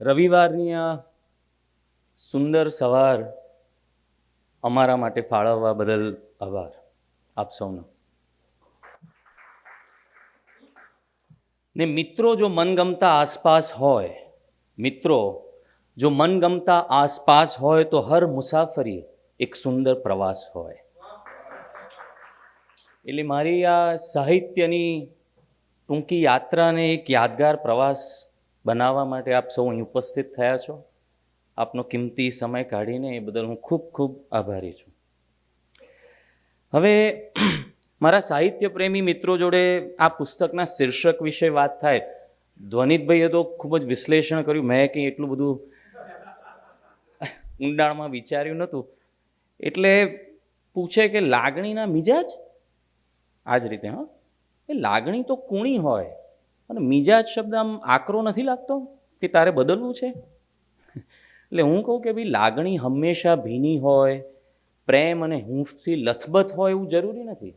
રવિવારની આ સુંદર સવાર અમારા માટે ફાળવવા બદલ આભાર. આપ સૌનો. ને મિત્રો જો મનગમતા આસપાસ હોય, મિત્રો, જો મનગમતા આસપાસ હોય તો હર મુસાફરી એક સુંદર પ્રવાસ હોય. એટલે મારી આ સાહિત્યની ટૂંકી યાત્રાને એક યાદગાર પ્રવાસ બનાવવા માટે આપ સૌ અહીં ઉપસ્થિત થયા છો. આપનો કિંમતી સમય કાઢીને એ બદલ હું ખૂબ ખૂબ આભારી છું. હવે મારા સાહિત્ય પ્રેમી મિત્રો જોડે આ પુસ્તકના શીર્ષક વિશે વાત થાય. ધ્વનિતભાઈએ તો ખૂબ જ વિશ્લેષણ કર્યું. મેં કંઈ એટલું બધું ઊંડાણમાં વિચાર્યું નહોતું. એટલે પૂછે કે લાગણીના મિજાજ? આ જ રીતે, હા? એ લાગણી તો કુણી હોય. અને મિજાજ શબ્દ આમ આકરો નથી લાગતો કે તારે બદલવું છે? એટલે હું કહું કે ભાઈ, લાગણી હંમેશા ભીની હોય, પ્રેમ અને હૂંફથી લથબથ હોય એવું જરૂરી નથી.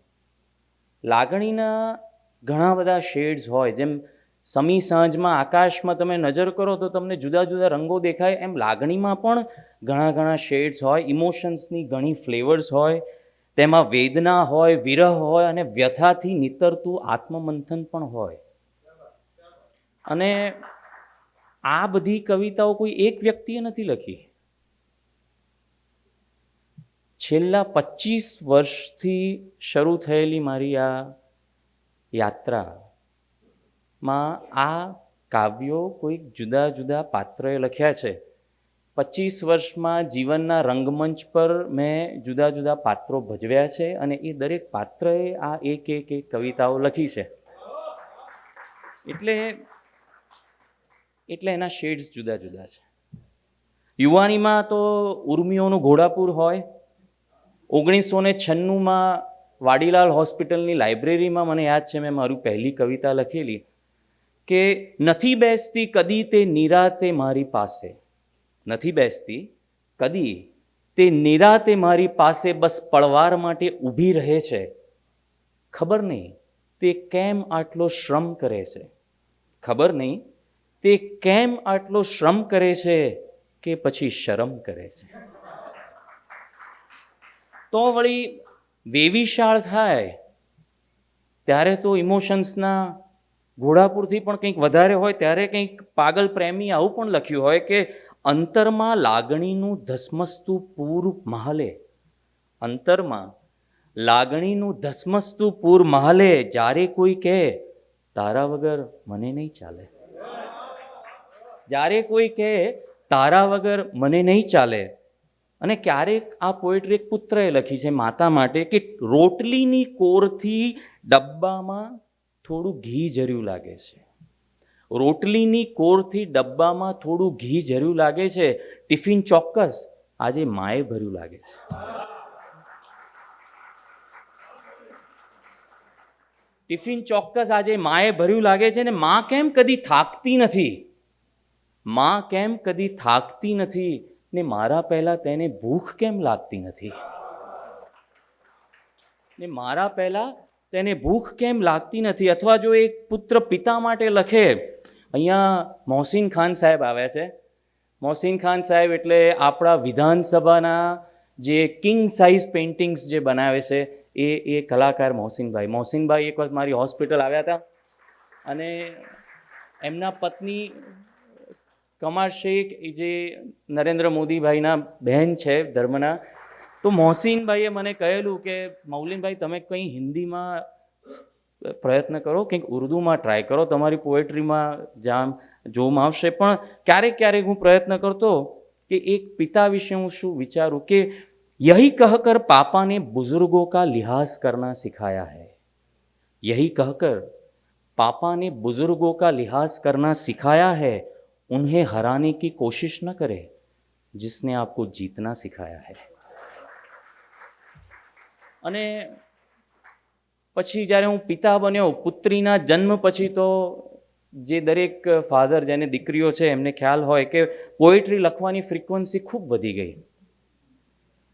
લાગણીના ઘણા બધા શેડ્સ હોય, જેમ સમી સાંજમાં આકાશમાં તમે નજર કરો તો તમને જુદા જુદા રંગો દેખાય, એમ લાગણીમાં પણ ઘણા ઘણા શેડ્સ હોય, ઇમોશન્સની ઘણી ફ્લેવર્સ હોય, તેમાં વેદના હોય, વિરહ હોય અને વ્યથાથી નીતરતું આત્મમંથન પણ હોય. અને આ બધી કવિતાઓ કોઈ એક વ્યક્તિએ નથી લખી. છેલ્લા પચીસ વર્ષથી શરૂ થયેલી મારી આ યાત્રામાં આ કાવ્યો કોઈક જુદા જુદા પાત્રએ લખ્યા છે. પચીસ વર્ષમાં જીવનના રંગમંચ પર મેં જુદા જુદા પાત્રો ભજવ્યા છે અને એ દરેક પાત્રએ આ એક એક એક કવિતાઓ લખી છે. એટલે એટલે એના શેડ્સ જુદા જુદા છે. યુવાનીમાં તો ઉર્મિઓનું ઘોડાપુર હોય ઓગણીસો ને છન્નુંમાં વાડીલાલ હોસ્પિટલની લાઇબ્રેરીમાં મને યાદ છે, મેં મારું પહેલી કવિતા લખેલી કે નથી બેસતી કદી તે નિરાતે મારી પાસે, નથી બેસતી કદી તે નિરાતે મારી પાસે, બસ પળવાર માટે ઊભી રહે છે. ખબર નહીં તે કેમ આટલો શ્રમ કરે છે? ખબર નહીં તે કેમ આટલો શ્રમ કરે છે કે પછી શરમ કરે છે? તો વળી વેવિશાળ થાય, ત્યારે તો ઇમોશન્સના ઘોડાપુરથી પણ કંઈક વધારે હોય, ત્યારે કંઈક પાગલ પ્રેમી આવું પણ લખ્યું હોય કે અંતરમાં લાગણીનું ધસમસતું પૂર મહાલે. અંતરમાં લાગણીનું ધસમસતું પૂર મહાલે, જ્યારે કોઈ કહે, તારા વગર મને નહીં ચાલે. જ્યારે કોઈ કહે, તારા વગર મને નહીં ચાલે. અને ક્યારેક આ પોએટ્રી એક પુત્રએ લખી છે માતા માટે કે રોટલીની કોરથી ડબ્બામાં થોડું ઘી જર્યું લાગે છે. રોટલીની કોરથી ડબ્બામાં થોડું ઘી જર્યું લાગે છે. ટિફિન ચોક્કસ આજે માએ ભર્યું લાગે છે. ટિફિન ચોક્કસ આજે માએ ભર્યું લાગે છે ને માં કેમ કદી થાકતી નથી? માં કેમ કદી થાકતી નથી ને મારા પહેલાં તેને ભૂખ કેમ લાગતી નથી? ને મારા પહેલાં તેને ભૂખ કેમ લાગતી નથી? અથવા જો એક પુત્ર પિતા માટે લખે, અહીંયા મોહસિન ખાન સાહેબ આવ્યા છે. મોહસિન ખાન સાહેબ એટલે આપણા વિધાનસભાના જે કિંગ સાઇઝ પેઇન્ટિંગ્સ જે બનાવે છે, એ એ કલાકાર મોહસિનભાઈ. મોહસિનભાઈ એક વખત મારી હોસ્પિટલ આવ્યા હતા અને એમના પત્ની કમાશેખ એ જે નરેન્દ્ર મોદીભાઈના બહેન છે ધર્મના, તો મોહસીનભાઈએ મને કહેલું કે, મૌલિનભાઈ, તમે કંઈ હિન્દીમાં પ્રયત્ન કરો, કંઈક ઉર્દુમાં ટ્રાય કરો, તમારી પોએટ્રીમાં જામ, જોમ આવશે. પણ ક્યારેક ક્યારેક હું પ્રયત્ન કરતો કે એક પિતા વિશે હું શું વિચારું કે, યહી કહકર પાપાને બુઝુર્ગો કા લિહાઝ કરના સિખાયા હૈ. યહી કહકર પાપાને બુઝુર્ગો કા લિહાઝ કરના સિખાયા હૈ. उन्हें हराने की कोशिश न करे जिसने आपको जीतना सिखाया है અને પછી જ્યારે હું પિતા બન્યો પુત્રીના જન્મ પછી તો જે દરેક ફાધર જેને દીકરીઓ છે એમને ખ્યાલ હોય કે પોએટ્રી લખવાની ફ્રિકવન્સી ખૂબ વધી ગઈ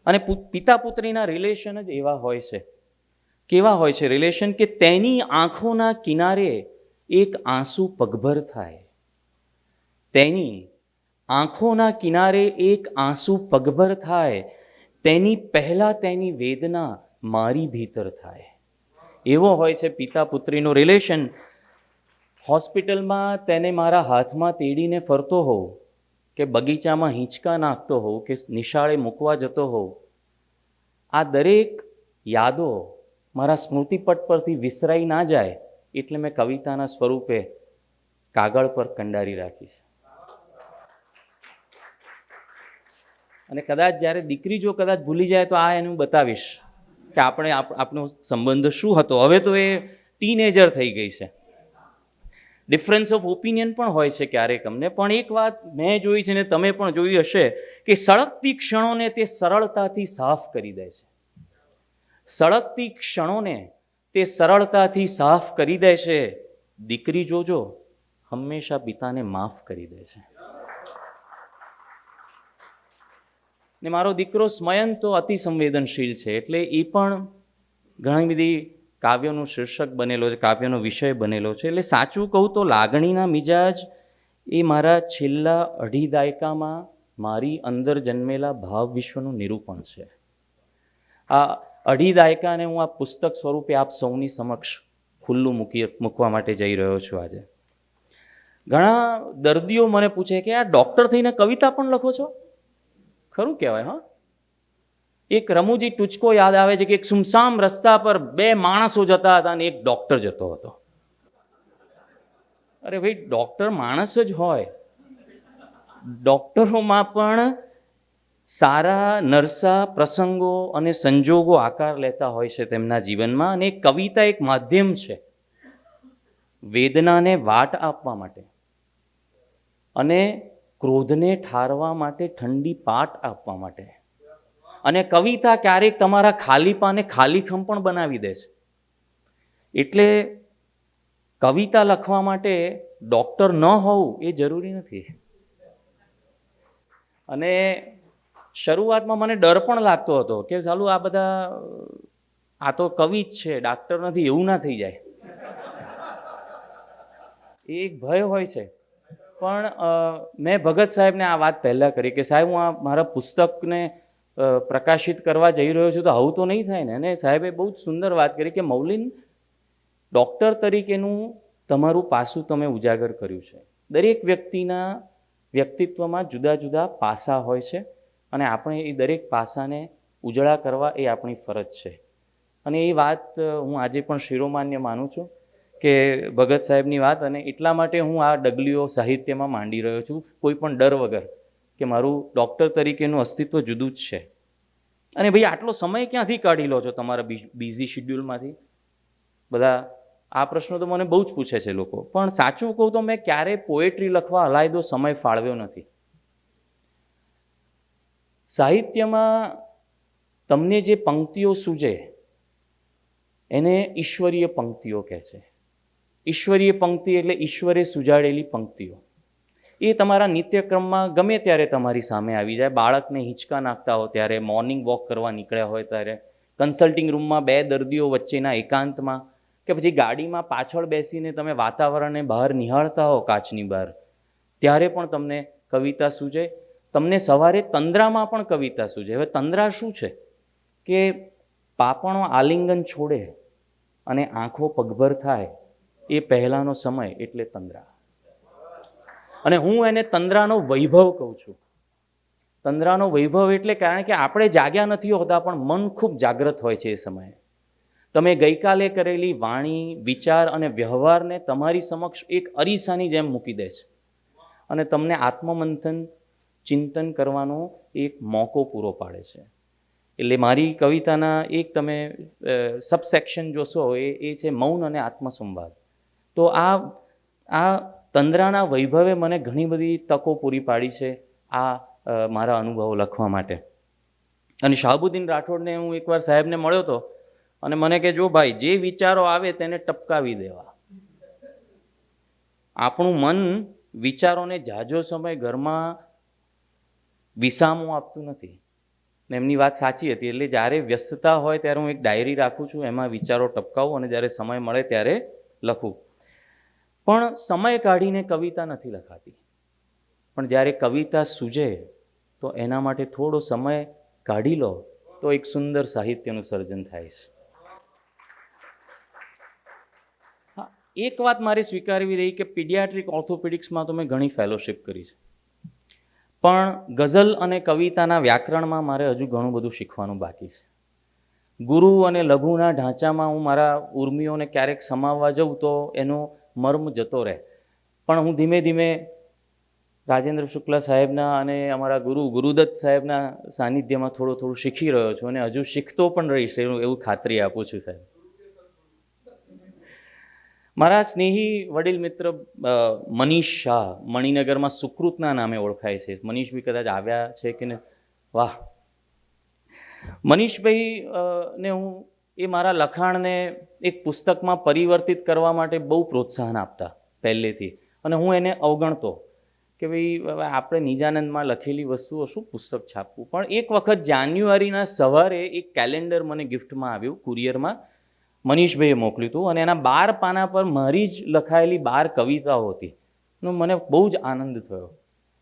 અને પુ- પિતા પુત્રીના રિલેશન જ એવા હોય છે કેવા હોય છે રિલેશન કે તેની આંખોના કિનારે એક આંસુ પગભર થાય તેની આંખોના કિનારે એક આંસુ પગભર થાય, તેની પહેલાં તેની વેદના મારી ભીતર થાય. એવો હોય છે પિતા પુત્રીનું રિલેશન હોસ્પિટલમાં તેને મારા હાથમાં તેડીને ફરતો હોઉં, કે બગીચામાં હિંચકા નાખતો હોઉં, કે નિશાળે મૂકવા જતો હોઉં. આ દરેક યાદો મારા સ્મૃતિપટ પરથી વિસરાઈ ના જાય, એટલે મેં કવિતાના સ્વરૂપે કાગળ પર કંડારી રાખી છે. અને કદાચ જ્યારે દીકરી જો કદાચ ભૂલી જાય તો આ એનું બતાવીશ કે આપણે આપ- આપણો સંબંધ શું હતો. હવે તો એ ટીનેજર થઈ ગઈ છે. ડિફરન્સ ઓફ ઓપિનિયન પણ હોય છે ક્યારેક અમને. પણ એક વાત મેં જોઈ છે ને તમે પણ જોઈ હશે કે સળગતી ક્ષણોને તે સરળતાથી સાફ કરી દે છે. સળગતી ક્ષણોને તે સરળતાથી સાફ કરી દે છે. દીકરી જોજો, હંમેશા પિતાને માફ કરી દે છે. ને મારો દીકરો સ્મયન તો અતિ સંવેદનશીલ છે, એટલે એ પણ ઘણી બધી કાવ્યનું શીર્ષક બનેલો છે, કાવ્યનો વિષય બનેલો છે, એટલે સાચું કહું તો લાગણીના મિજાજ એ મારા છેલ્લા અઢી દાયકામાં મારી અંદર જન્મેલા ભાવ વિશ્વનું નિરૂપણ છે. આ અઢી દાયકાને હું આ પુસ્તક સ્વરૂપે આપ સૌની સમક્ષ ખુલ્લું મૂકી મૂકવા માટે જઈ રહ્યો છું આજે. ઘણા દર્દીઓ મને પૂછે કે આ ડૉક્ટર થઈને કવિતા પણ લખો છો? ખરું કહેવાય, હા? એક રમૂજી ટૂચકો યાદ આવે છે કે એક સુમસામ રસ્તા પર બે માણસો જતા હતા અને એક ડૉક્ટર જતો હતો. અરે ભાઈ, ડૉક્ટર માણસ જ હોય. ડૉક્ટરોમાં પણ સારા નરસા પ્રસંગો અને સંજોગો આકાર લેતા હોય છે તેમના જીવનમાં અને કવિતા એક માધ્યમ છે વેદનાને વાટ આપવા માટે. અને ક્રોધને ઠારવા માટે ઠંડી પાટ આપવા માટે. અને કવિતા ક્યારેક તમારા ખાલીપાને ખાલીખમ પણ બનાવી દે છે. એટલે કવિતા લખવા માટે ડૉક્ટર ન હોવું એ જરૂરી નથી. અને શરૂઆતમાં મને ડર પણ લાગતો હતો કે ચાલુ આ બધા, આ તો કવિ જ છે, ડાક્ટર નથી, એવું ના થઈ જાય. એ એક ભય હોય છે. પણ મેં ભગત સાહેબને આ વાત પહેલાં કરી કે સાહેબ, હું આ મારા પુસ્તકને પ્રકાશિત કરવા જઈ રહ્યો છું તો આવું તો નહીં થાય ને? અને સાહેબે બહુ જ સુંદર વાત કરી કે મૌલિન ડૉક્ટર તરીકેનું તમારું પાસું તમે ઉજાગર કર્યું છે. દરેક વ્યક્તિના વ્યક્તિત્વમાં જુદા જુદા પાસા હોય છે અને આપણે એ દરેક પાસાને ઉજળા કરવા એ આપણી ફરજ છે. અને એ વાત હું આજે પણ શિરોમાન્ય માનું છું. કે ભગત સાહેબની વાત અને એટલા માટે હું આ ડગલીઓ સાહિત્યમાં માંડી રહ્યો છું. કોઈ પણ ડર વગર કે મારું ડૉક્ટર તરીકેનું અસ્તિત્વ જુદું જ છે. અને ભાઈ, આટલો સમય ક્યાંથી કાઢી લો છો તમારા બિઝી શિડ્યુલમાંથી? બધા આ પ્રશ્નો તો મને બહુ જ પૂછે છે લોકો. પણ સાચું કહું તો મેં ક્યારેય પોએટ્રી લખવા અલાયદો સમય ફાળવ્યો નથી. સાહિત્યમાં તમને જે પંક્તિઓ સૂજે, એને ઈશ્વરીય પંક્તિઓ કહે છે. ઈશ્વરીય પંક્તિ એટલે ઈશ્વરે સુજાડેલી પંક્તિઓ. એ તમારા નિત્યક્રમમાં ગમે ત્યારે તમારી સામે આવી જાય. બાળકને હિંચકા નાખતા હો ત્યારે મોર્નિંગ વોક કરવા નીકળ્યા હોય ત્યારે કન્સલ્ટિંગ રૂમમાં બે દર્દીઓ વચ્ચેના એકાંતમાં કે પછી ગાડીમાં પાછળ બેસીને તમે વાતાવરણને બહાર નિહાળતા હો કાચની બહાર, ત્યારે પણ તમને કવિતા સૂજે. તમને સવારે તંદ્રામાં પણ કવિતા સૂજે. હવે તંદ્રા શું છે? કે પાપણો આલિંગન છોડે અને આંખો પગભર થાય. એ પહેલાંનો સમય એટલે તંદ્રા. અને હું એને તંદ્રાનો વૈભવ કહું છું. તંદ્રાનો વૈભવ એટલે કારણ કે આપણે જાગ્યા નથી હોતા, પણ મન ખૂબ જાગ્રત હોય છે એ સમયે. તમે ગઈકાલે કરેલી વાણી, વિચાર અને વ્યવહારને તમારી સમક્ષ એક અરીસાની જેમ મૂકી દે છે. અને તમને આત્મમંથન, ચિંતન કરવાનો એક મોકો પૂરો પાડે છે. એટલે મારી કવિતાના એક તમે સબસેક્શન જોશો એ એ છે મૌન અને આત્મસંવાદ. તો આ આ તંદ્રાના વૈભવે મને ઘણી બધી તકો પૂરી પાડી છે આ મારા અનુભવો લખવા માટે. અને શાહબુદ્દીન રાઠોડને હું એકવાર સાહેબને મળ્યો હતો અને મને કે, જો ભાઈ, જે વિચારો આવે તેને ટપકાવી દેવા. આપણું મન વિચારોને જાજો સમય ઘરમાં વિસામો આપતું નથી. ને એમની વાત સાચી હતી. એટલે જ્યારે વ્યસ્તતા હોય ત્યારે હું એક ડાયરી રાખું છું, એમાં વિચારો ટપકાવું અને જ્યારે સમય મળે ત્યારે લખું. પણ સમય કાઢીને કવિતા નથી લખાતી. પણ જ્યારે કવિતા સૂજે, તો એના માટે થોડો સમય કાઢી લો, તો એક સુંદર સાહિત્યનું સર્જન થાય છે. એક વાત મારે સ્વીકારવી રહી કે પીડિયાટ્રિક ઓર્થોપેડિક્સમાં તો મેં ઘણી ફેલોશિપ કરી છે. પણ ગઝલ અને કવિતાના વ્યાકરણમાં મારે હજુ ઘણું બધું શીખવાનું બાકી છે. ગુરુ અને લઘુના ઢાંચામાં હું મારા ઉર્મિઓને ક્યારેક સમાવવા જાઉં તો એનો મર્મ જતો રહે. પણ હું ધીમે ધીમે રાજેન્દ્ર શુક્લ સાહેબના અને અમારા ગુરુ ગુરુદત્ત સાહેબના સાનિધ્યમાં થોડું થોડું શીખી રહ્યો છું અને હજુ શીખતો પણ રહીશ એવું ખાતરી આપું છું સાહેબ. મારા સ્નેહી વડીલ મિત્ર મનીષ શાહ મણિનગરમાં સુકૃતના નામે ઓળખાય છે. મનીષ બી કદાચ આવ્યા છે કે ને? વાહ. મનીષભાઈ ને હું એ મારા લખાણને એક પુસ્તકમાં પરિવર્તિત કરવા માટે બહુ પ્રોત્સાહન આપતા પહેલેથી. અને હું એને અવગણતો કે ભાઈ આપણે નિજાનંદમાં લખેલી વસ્તુઓ શું પુસ્તક છાપવું? પણ એક વખત જાન્યુઆરીના સવારે એક કેલેન્ડર મને ગિફ્ટમાં આવ્યું કુરિયરમાં. મનીષભાઈએ મોકલ્યું હતું અને એના બાર પાના પર મારી જ લખાયેલી બાર કવિતાઓ હતી. નો, મને બહુ જ આનંદ થયો.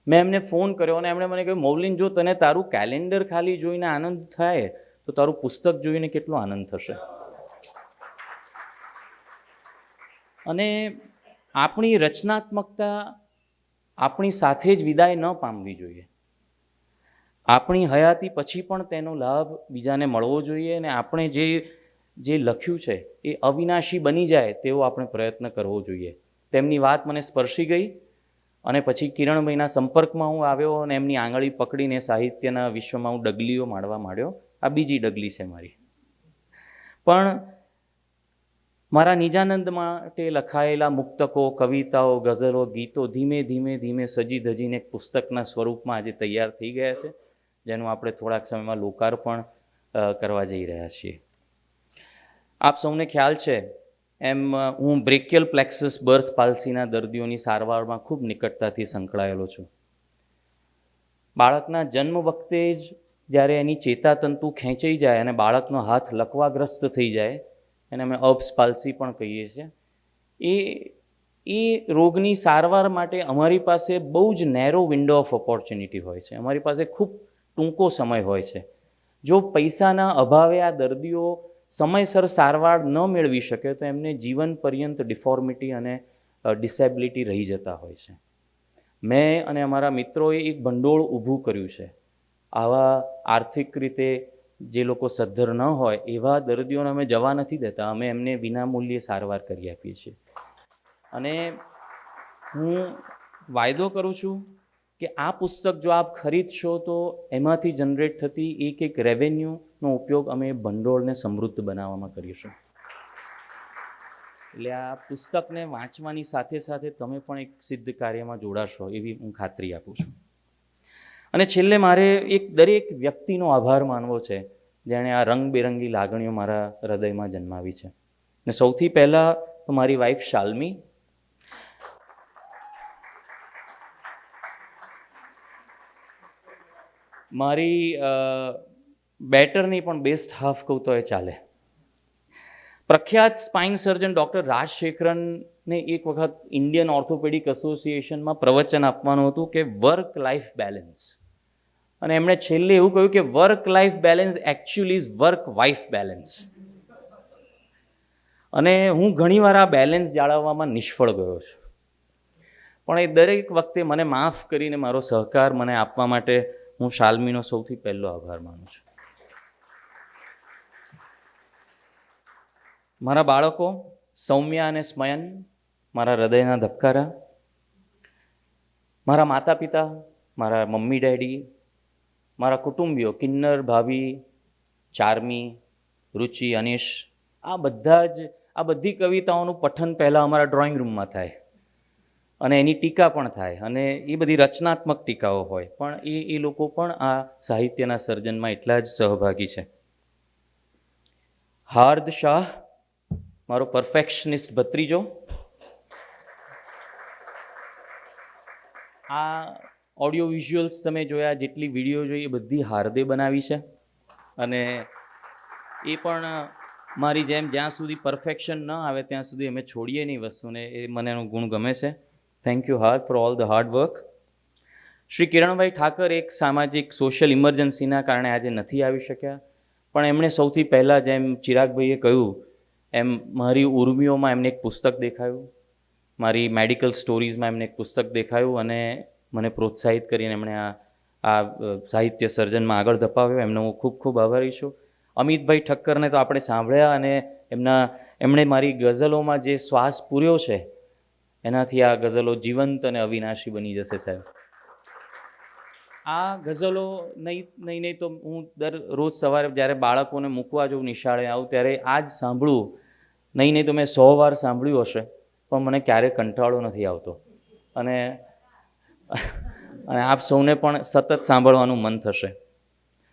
મેં એમને ફોન કર્યો અને એમણે મને કહ્યું, મૌલિન, જો તને તારું કેલેન્ડર ખાલી જોઈને આનંદ થાય તો તારું પુસ્તક જોઈને કેટલો આનંદ થશે? અને આપણી રચનાત્મકતા આપણી સાથે જ વિદાય ન પામવી જોઈએ. આપણી હયાતી પછી પણ તેનો લાભ બીજાને મળવો જોઈએ અને આપણે જે જે લખ્યું છે એ અવિનાશી બની જાય તેવો આપણે પ્રયત્ન કરવો જોઈએ. તેમની વાત મને સ્પર્શી ગઈ અને પછી કિરણભાઈના સંપર્કમાં હું આવ્યો અને એમની આંગળી પકડીને સાહિત્યના વિશ્વમાં હું ડગલીઓ માણવા માંડ્યો. આ બીજી ડગલી છે મારી. પણ મારા નિજાનંદ માટે લખાયેલા મુક્તકો, કવિતાઓ, ગઝલો, ગીતો ધીમે ધીમે ધીમે સજી ધજીને એક પુસ્તકના સ્વરૂપમાં આજે તૈયાર થઈ ગયા છે, જેનું આપણે થોડાક સમયમાં લોકાર્પણ કરવા જઈ રહ્યા છીએ. આપ સૌને ખ્યાલ છે, એમ હું બ્રેકિયલ પ્લેક્સસ બર્થ પાલ્સીના દર્દીઓની સારવારમાં ખૂબ નિકટતાથી સંકળાયેલો છું. બાળકના જન્મ વખતે જ જ્યારે એની ચેતાતંતુ ખેંચાઈ જાય અને બાળકનો હાથ લકવાગ્રસ્ત થઈ જાય, એને અમે અબ્સ પાલસી પણ કહીએ છીએ, એ એ રોગની સારવાર માટે અમારી પાસે બહુ જ નેરો વિન્ડો ઓફ ઓપોર્ચ્યુનિટી હોય છે. અમારી પાસે ખૂબ ટૂંકો સમય હોય છે. જો પૈસાના અભાવે આ દર્દીઓ સમયસર સારવાર ન મેળવી શકે, તો એમને જીવન પર્યંત ડિફોર્મિટી અને ડિસેબિલિટી રહી જતા હોય છે. મેં અને અમારા મિત્રોએ એક ભંડોળ ઊભું કર્યું છે. આવા આર્થિક રીતે જે લોકો સદ્ધર ન હોય, એવા દર્દીઓને અમે જવા નથી દેતા. અમે એમને વિનામૂલ્યે સારવાર કરી આપીએ છીએ. અને હું વાયદો કરું છું કે આ પુસ્તક જો આપ ખરીદશો તો એમાંથી જનરેટ થતી એક એક રેવન્યુનો ઉપયોગ અમે ભંડોળને સમૃદ્ધ બનાવવામાં કરીશું એટલે આ પુસ્તકને વાંચવાની સાથે સાથે તમે પણ એક સિદ્ધ કાર્યમાં જોડાશો એવી હું ખાતરી આપું છું. અને છેલ્લે મારે એક દરેક વ્યક્તિનો આભાર માનવો છે, જેણે આ રંગબેરંગી લાગણીઓ મારા હૃદયમાં જન્માવી છે. ને સૌથી પહેલાં તો મારી વાઈફ શાલ્મી. મારી બેટરની પણ બેસ્ટ હાફ કહું તો એ ચાલે. પ્રખ્યાત સ્પાઇન સર્જન ડૉક્ટર રાજશેખરનને એક વખત ઇન્ડિયન ઓર્થોપેડિક એસોસિએશનમાં પ્રવચન આપવાનું હતું કે વર્ક લાઈફ બેલેન્સ. અને એમણે છેલ્લે એવું કહ્યું કે work life balance actually is work wife balance. અને હું ઘણીવાર આ બેલેન્સ જાળવવામાં નિષ્ફળ ગયો છું. પણ એ દરેક વખતે મને માફ કરીને મારો સહકાર મને આપવા માટે હું શાલ્મીનો સૌથી પહેલો આભાર માનું છું. મારા બાળકો, સૌમ્યા અને સ્મયન, મારા હૃદયના ધબકારા, મારા માતા પિતા મારા મમ્મી, ડેડી, મારા કુટુંબીઓ, કિન્નર, ભાભી, ચાર્મી, રુચિ, અનિશ, આ બધા જ, આ બધી કવિતાઓનું પઠન પહેલાં અમારા ડ્રોઈંગ રૂમમાં થાય. અને એની ટીકા પણ થાય. અને એ બધી રચનાત્મક ટીકાઓ હોય. પણ એ એ લોકો પણ આ સાહિત્યના સર્જનમાં એટલા જ સહભાગી છે. હાર્દ શાહ મારો પરફેક્શનિસ્ટ ભત્રીજો. આ ઓડિયો વિઝ્યુઅલ્સ તમે જોયા, જેટલી વીડિયો જોઈ, એ બધી હાર્દે બનાવી છે. અને એ પણ મારી જેમ જ્યાં સુધી પરફેક્શન ન આવે, ત્યાં સુધી અમે છોડીએ નહીં વસ્તુને. એ મને એનું ગુણ ગમે છે. Thank you Hard for all the hard work Shri Kiranbhai Thakar એક સામાજિક સોશિયલ ઇમરજન્સીના કારણે આજે નથી આવી શક્યા. પણ એમણે સૌથી પહેલાં જેમ ચિરાગભાઈએ કહ્યું એમ મારી ઉર્મિઓમાં એમને એક પુસ્તક દેખાયું. મારી મેડિકલ સ્ટોરીઝમાં એમને એક પુસ્તક દેખાયું અને મને પ્રોત્સાહિત કરીને એમણે આ આ સાહિત્ય સર્જનમાં આગળ ધપાવ્યો. એમનો હું ખૂબ ખૂબ આભારી છું. અમિતભાઈ ઠક્કરને તો આપણે સાંભળ્યા અને એમના, એમણે મારી ગઝલોમાં જે શ્વાસ પૂર્યો છે, એનાથી આ ગઝલો જીવંત અને અવિનાશી બની જશે સાહેબ. આ ગઝલો નહીં નહીં નહીં તો હું દર રોજ સવારે જ્યારે બાળકોને મૂકવા જાઉં નિશાળે આવું ત્યારે આ જ સાંભળું. નહીં નહીં તો મેં સો વાર સાંભળ્યું હશે, પણ મને ક્યારેય કંટાળો નથી આવતો. અને અને આપ સૌને પણ સતત સાંભળવાનું મન થશે.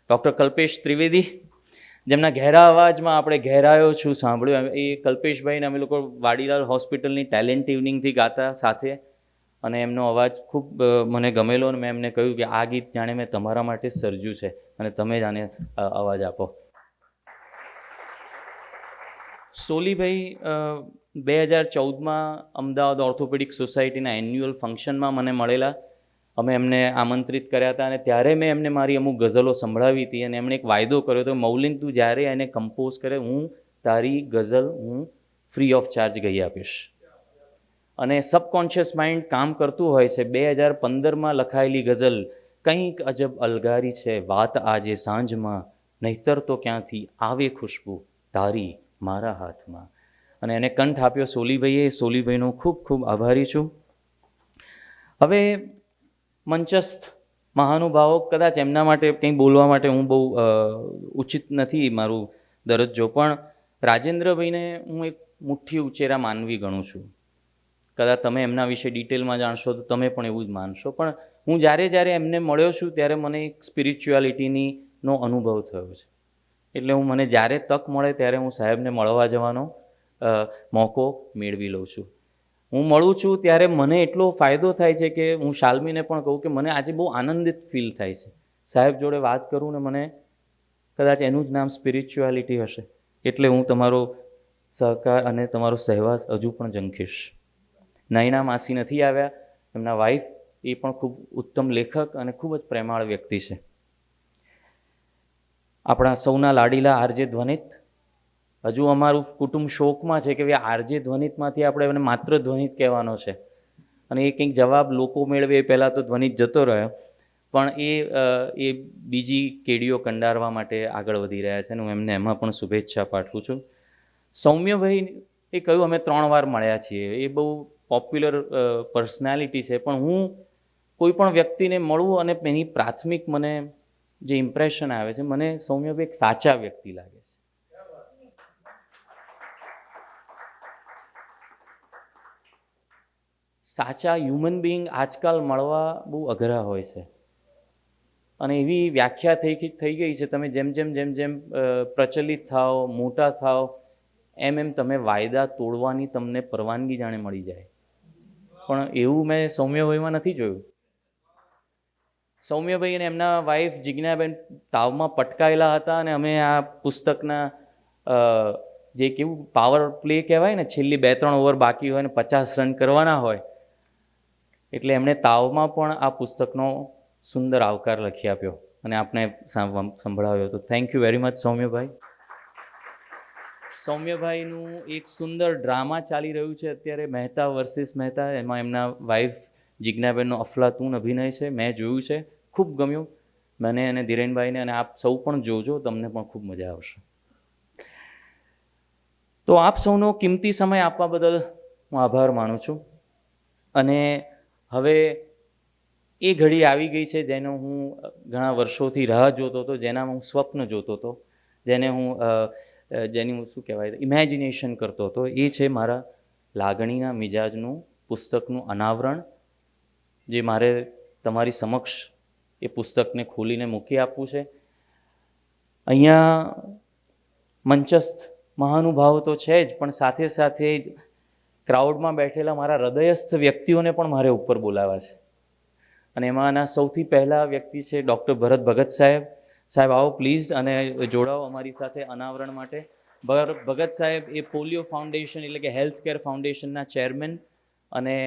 ડૉક્ટર કલ્પેશ ત્રિવેદી, જેમના ઘેરા અવાજમાં આપણે ઘેરાયો છું, સાંભળ્યું. એ કલ્પેશભાઈને અમે લોકો વાડીલાલ હોસ્પિટલની ટેલેન્ટ ઇવનિંગથી ગાતા સાથે. અને એમનો અવાજ ખૂબ મને ગમેલો અને મેં એમને કહ્યું કે આ ગીત જાણે મેં તમારા માટે સર્જ્યું છે અને તમે જ આને અવાજ આપો. સોલીભાઈ બે હજાર ચૌદમાં અમદાવાદ ઓર્થોપેડિક સોસાયટીના એન્યુઅલ ફંક્શનમાં મને મળેલા. અમે એમને આમંત્રિત કર્યા હતા અને ત્યારે મેં એમને મારી અમુક ગઝલો સંભળાવી હતી અને એમણે એક વાયદો કર્યો હતો, મૌલિન, તું જ્યારે એને કમ્પોઝ કરે, હું તારી ગઝલ હું ફ્રી ઓફ ચાર્જ ગઈ આપીશ. અને સબકોન્શિયસ માઇન્ડ કામ કરતું હોય છે. બે હજાર પંદરમાં લખાયેલી ગઝલ, કંઈક અજબ અલગારી છે, વાત આજે સાંજમાં, નહીતર તો ક્યાંથી આવે ખુશ્બુ તારી મારા હાથમાં. અને એને કંઠ આપ્યો સોલીભાઈએ. સોલીભાઈનો ખૂબ ખૂબ આભારી છું. હવે મંચસ્થ મહાનુભાવો કદાચ એમના માટે કંઈ બોલવા માટે હું બહુ ઉચિત નથી મારું દરજ્જો. પણ રાજેન્દ્રભાઈને હું એક મુઠ્ઠી ઉચેરા માનવી ગણું છું. કદાચ તમે એમના વિશે ડિટેલમાં જાણશો તો તમે પણ એવું જ માનશો. પણ હું જ્યારે જ્યારે એમને મળ્યો છું ત્યારે મને એક સ્પિરિચ્યુઆલિટીની નો અનુભવ થયો છે. એટલે હું મને જ્યારે તક મળે ત્યારે હું સાહેબને મળવા જવાનો મોકો મેળવી લઉં છું. હું મળું છું ત્યારે મને એટલો ફાયદો થાય છે કે હું શાલ્મીને પણ કહું કે મને આજે બહુ આનંદિત ફીલ થાય છે. સાહેબ જોડે વાત કરું ને મને કદાચ એનું જ નામ સ્પિરિચ્યુઆલિટી હશે. એટલે હું તમારો સહકાર અને તમારો સહેવાસ હજુ પણ ઝંખીશ નયના માસી નથી આવ્યા. એમના વાઈફ એ પણ ખૂબ ઉત્તમ લેખક અને ખૂબ જ પ્રેમાળ વ્યક્તિ છે. આપણા સૌના લાડીલા આરજે ધ્વનિત. હજુ અમારું કુટુંબ શોકમાં છે કે ભાઈ આરજે ધ્વનિતમાંથી આપણે એને માત્ર ધ્વનિત કહેવાનો છે. અને એ કંઈક જવાબ લોકો મેળવે એ પહેલાં તો ધ્વનિત જતો રહ્યો. પણ એ એ બીજી કેડીઓ કંડારવા માટે આગળ વધી રહ્યા છે અને હું એમને એમાં પણ શુભેચ્છા પાઠવું છું. સૌમ્યભાઈ એ કહ્યું, અમે ત્રણ વાર મળ્યા છીએ. એ બહુ પોપ્યુલર પર્સનાલિટી છે. પણ હું કોઈ પણ વ્યક્તિને મળું અને એની પ્રાથમિક મને જે ઇમ્પ્રેશન આવે છે, મને સૌમ્યભાઈ એક સાચા વ્યક્તિ લાગે છે. સાચા હ્યુમન બિંગ આજકાલ મળવા બહુ અઘરા હોય છે. અને એવી વ્યાખ્યા થઈ થઈ ગઈ છે, તમે જેમ જેમ જેમ જેમ પ્રચલિત થાઓ, મોટા થાઓ, એમ એમ તમે વાયદા તોડવાની તમને પરવાનગી જાણે મળી જાય. પણ એવું મેં સૌમ્યભાઈમાં નથી જોયું. સૌમ્યભાઈ અને એમના વાઈફ જિજ્ઞાબેન તાવમાં પટકાયેલા હતા અને અમે આ પુસ્તકના જે કેવું પાવર પ્લે કહેવાય ને, છેલ્લી બે ત્રણ ઓવર બાકી હોય ને, પચાસ રન કરવાના હોય, એટલે એમણે તાવમાં પણ આ પુસ્તકનો સુંદર આવકાર લખી આપ્યો અને સાંભ- સંભળાવ્યો. તો thank you very much Saumyabhai. સૌમ્યભાઈનું એક સુંદર ડ્રામા ચાલી રહ્યું છે અત્યારે મહેતા વર્સિસ મહેતા. એમાં એમના વાઈફ જિજ્ઞાબેનનો અફલાતૂન અભિનય છે. મેં જોયું છે. ખૂબ ગમ્યું. મને અને ધીરેનભાઈને અને આપ સૌ પણ જોજો, તમને પણ ખૂબ મજા આવશે. તો આપ સૌનો કિંમતી સમય આપવા બદલ હું આભાર માનું છું. અને હવે એ ઘડી આવી ગઈ છે જેનો હું ઘણા વર્ષોથી રાહ જોતો હતો જેના હું સ્વપ્ન જોતો હતો, જેને હું જેની હું શું કહેવાય ઇમેજિનેશન કરતો હતો, એ છે મારા લાગણીના મિજાજનું, પુસ્તકનું અનાવરણ, જે મારે તમારી સમક્ષ એ પુસ્તકને ખોલીને મૂકી આપવું છે. અહીંયા મંચસ્થ મહાનુભાવો તો છે જ, પણ સાથે સાથે ક્રાઉડમાં બેઠેલા મારા હૃદયસ્થ વ્યક્તિઓને પણ મારે ઉપર બોલાવ્યા છે. અને એમાંના સૌથી પહેલા વ્યક્તિ છે ડૉક્ટર ભરત ભગત સાહેબ સાહેબ, આવો પ્લીઝ અને જોડાઓ અમારી સાથે અનાવરણ માટે. ભગત સાહેબ, એ પોલિયો ફાઉન્ડેશન એટલે કે હેલ્થ કેર ફાઉન્ડેશનના ચેરમેન અને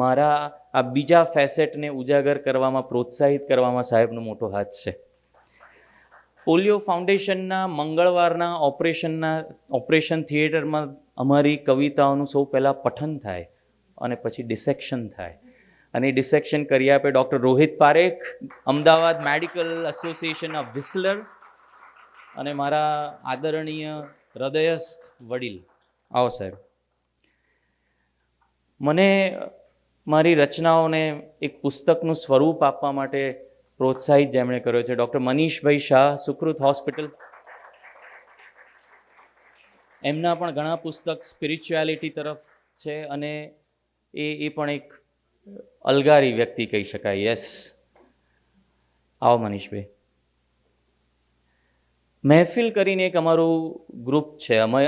મારા આ બીજા ફેસેટને ઉજાગર કરવામાં, પ્રોત્સાહિત કરવામાં સાહેબનો મોટો હાથ છે. પોલિયો ફાઉન્ડેશનના મંગળવારના ઓપરેશનના, ઓપરેશન થિયેટરમાં અમારી કવિતાઓનું સૌ પહેલાં પઠન થાય અને પછી ડિસેક્શન થાય. અને ડિસેક્શન કરી આપે doctor Rohit Parekh, Ahmedabad medical association of વિસલર અને મારા આદરણીય હૃદયસ્થ વડીલ. આવો સાહેબ. મને મારી રચનાઓને એક પુસ્તકનું સ્વરૂપ આપવા માટે પ્રોત્સાહિત જેમણે કર્યો છે. ડૉક્ટર મનીષભાઈ શાહ, સુકૃત હોસ્પિટલ એમના પણ ઘણા પુસ્તક સ્પિરિચ્યુઆલિટી તરફ છે અને એ એ પણ એક અલગારી વ્યક્તિ કહી શકાય. યસ આવો મનીષભાઈ. મહેફિલ કરીને એક અમારું ગ્રુપ છે. અમે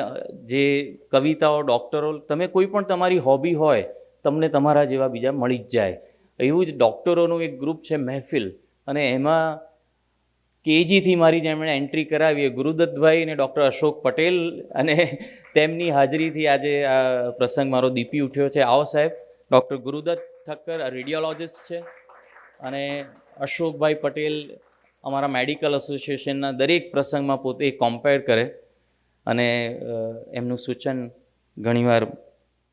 જે કવિતાઓ ડૉક્ટરો તમે કોઈ પણ તમારી હોબી હોય, તમને તમારા જેવા બીજા મળી જ જાય. એવું જ ડૉક્ટરોનું એક ગ્રુપ છે મહેફિલ. અને એમાં કેજીથી મારી જેમણે એન્ટ્રી કરાવી ગુરુદત્તભાઈ અને ડૉક્ટર અશોક પટેલ અને તેમની હાજરીથી આજે આ પ્રસંગ મારો દીપી ઉઠ્યો છે. આવો સાહેબ ડૉક્ટર ગુરુદત્ત. ઠક્કર રેડિયોલોજિસ્ટ છે. અને અશોકભાઈ પટેલ અમારા મેડિકલ એસોસિએશનના દરેક પ્રસંગમાં પોતે કોમ્પેર કરે. અને એમનું સૂચન ઘણીવાર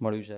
મળ્યું છે.